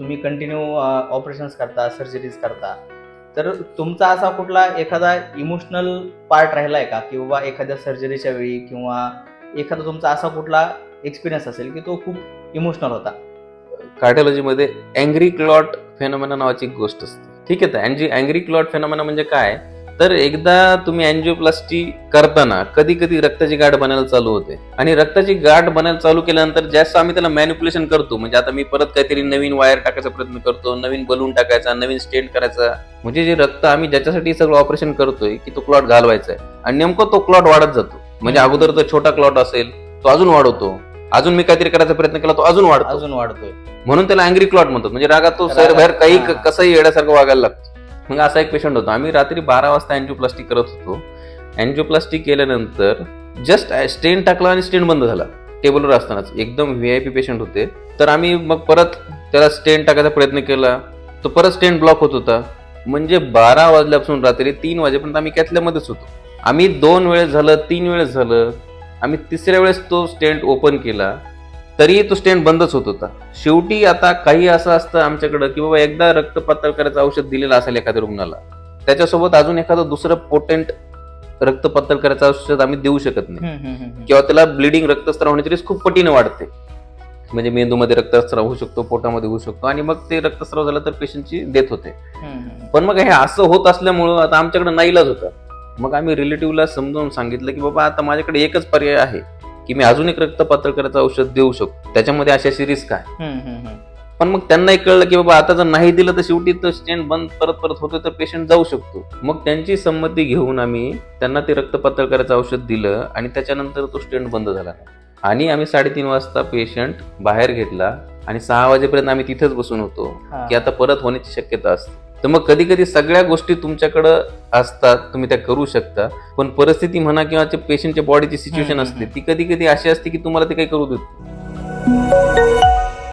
तुम्ही continue operations करता surgeries करता. तर तुमचा असा कुठला एखादा इमोशनल पार्ट राहिला आहे का किंवा एखाद्या सर्जरीच्या वेळी किंवा एखादा तुमचा असा कुठला एक्सपिरियन्स असेल की तो खूप इमोशनल होता? कार्डिओलॉजीमध्ये अँग्री क्लॉट फेनोमेना नावाची एक गोष्ट असते. ठीक आहे तर अँग्री क्लॉट फेनोमेना म्हणजे काय? तर एकदा तुम्ही अँजिओप्लास्टी करताना कधी कधी रक्ताची गाठ बनायला चालू होते. आणि रक्ताची गाठ बनायला चालू केल्यानंतर जास्त आम्ही त्याला मॅनिप्युलेशन करतो म्हणजे आता मी परत काहीतरी नवीन वायर टाकायचा प्रयत्न करतो नवीन बलून टाकायचा नवीन स्टेंट करायचा. म्हणजे जे रक्त आम्ही ज्याच्यासाठी सगळं ऑपरेशन करतोय की तो क्लॉट घालवायचा आहे. आणि नेमकं तो क्लॉट वाढत जातो. म्हणजे अगोदर तो छोटा क्लॉट असेल तो अजून वाढवतो. अजून मी काहीतरी करायचा प्रयत्न केला तो अजून वाढतो. अजून वाढतोय. म्हणून त्याला अँग्री क्लॉट म्हणतात. म्हणजे रागात तो सैर बाहेर काही. कसंही येण्यासारखं वागायला लागतो. मग असा एक पेशंट होता. आम्ही रात्री बारा वाजता अँजिओप्लास्टिक करत होतो. अँजिओप्लास्टिक केल्यानंतर जस्ट स्टेन टाकला आणि स्टेन बंद झाला. टेबलवर असतानाच. एकदम व्ही आय पी पेशंट होते. तर आम्ही मग परत त्याला स्टेन टाकायचा प्रयत्न केला. तो परत स्टेन ब्लॉक होत होता. म्हणजे बारा वाजल्यापासून रात्री तीन वाजेपर्यंत आम्ही कॅथल्यामध्येच होतो. आम्ही दोन वेळेस झालं तीन वेळेस झालं. आम्ही तिसऱ्या वेळेस तो स्टेंट ओपन केला. तरी तो स्टेंट बंदच होत होता. शेवटी आता काही असं असतं आमच्याकडं की बाबा एकदा रक्त पातळ करायचं औषध दिलेलं असेल एखाद्या रुग्णाला त्याच्यासोबत अजून एखादं दुसरं पोटेंट रक्त पातळ करायचं औषध आम्ही देऊ शकत नाही. किंवा त्याला ब्लिडिंग रक्तस्राव होण्याची रिस्क खूप पटीने वाढते. म्हणजे मेंदूमध्ये रक्तस्राव होऊ शकतो पोटामध्ये होऊ शकतो आणि मग ते रक्तस्राव झाला तर पेशंटची डेथ होते. पण मग हे असं होत असल्यामुळं आता आमच्याकडे नाईलाज होता. मग आम्ही रिलेटिव्हला समजावून सांगितलं की बाबा आता माझ्याकडे एकच पर्याय आहे. की मी अजून एक रक्त पातळ करायचं औषध देऊ शकतो. त्याच्यामध्ये अशी अशी रिस्क आहे. पण मग त्यांनाही कळलं की बाबा आता जर नाही दिलं तर शेवटी तो स्टेंट बंद परत परत होतो तर पेशंट जाऊ शकतो. मग त्यांची संमती घेऊन आम्ही त्यांना ते रक्त पातळ करायचं औषध दिलं आणि त्याच्यानंतर तो स्टेंट बंद झाला. आणि आम्ही साडेतीन वाजता पेशंट बाहेर घेतला आणि सहा वाजेपर्यंत आम्ही तिथेच बसून होतो. की आता परत होण्याची शक्यता असते. तर मग कधी कधी सगळ्या गोष्टी तुमच्याकडं असतात तुम्ही त्या करू शकता पण परिस्थिती म्हणा किंवा पेशंटच्या बॉडीची सिच्युएशन असते. ती कधी कधी अशी असते की तुम्हाला ते काही करू देत.